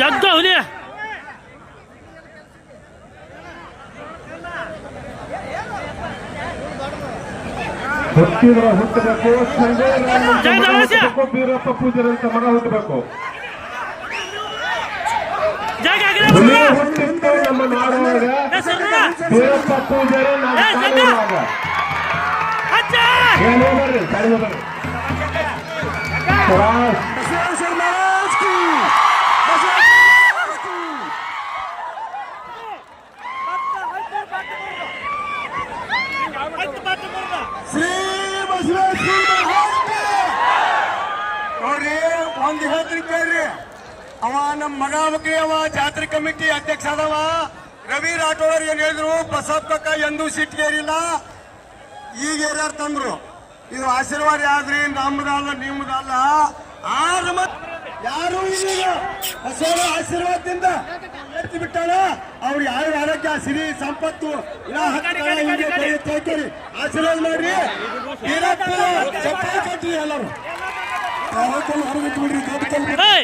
ಜಗ್ಗ ಹುಲಿ ಹುಟ್ಟಿದ್ರ ಹುಟ್ಟಬೇಕು ಜೈ ಧನರಾಜ! ಬೀರಪ್ಪ ಪೂಜರಂತ ಮನ ಹುಟ್ಟಬೇಕು. ಹುಟ್ಟಿತ್ತು ನಮ್ಮ ನಾಡೊಳಗ ಬೀರಪ್ಪ ಪೂಜಾರಿ ಬರ್ರಿ ಬರ್ರಿ. ನೋಡ್ರಿ ಒಂದ್ ಹೇಳ್ತೀನಿ ಕೇಳ್ರಿ ಅವ ನಮ್ಮ ಮಗ ಬಗ್ಗೆ ಅವ ಜಾತ್ರೆ ಕಮಿಟಿ ಅಧ್ಯಕ್ಷ ಅದವ ರವಿ ರಾಠೋಡ್ ಏನ್ ಹೇಳಿದ್ರು, ಬಸಪ್ಪಕ್ಕ ಎಂದೂ ಸಿಟ್ಟಿಗೇರಿಲ್ಲ ಈಗ ಏರ್ಯಾರು ತಂದ್ರು? ಇದು ಆಶೀರ್ವಾದ ಯಾವ್ದ್ರಿ ನಮ್ದಲ್ಲ, ನಿಮ್ದಲ್ಲ. ಆರು ಮತ್ ಯಾರು ಇಲ್ಲ ಬಸವನ ಆಶೀರ್ವಾದದಿಂದ ಎತ್ತಿ ಬಿಟ್ಟಾಳ ಅವ್ರು ಯಾರು ಆರೋಗ್ಯ, ಸಿರಿ, ಸಂಪತ್ತು. ಆಶೀರ್ವಾದ ಮಾಡ್ರಿ. ಎಲ್ಲರೂ. ಹೊರಗಿಟ್ಟು ಬಿಡ್ರಿ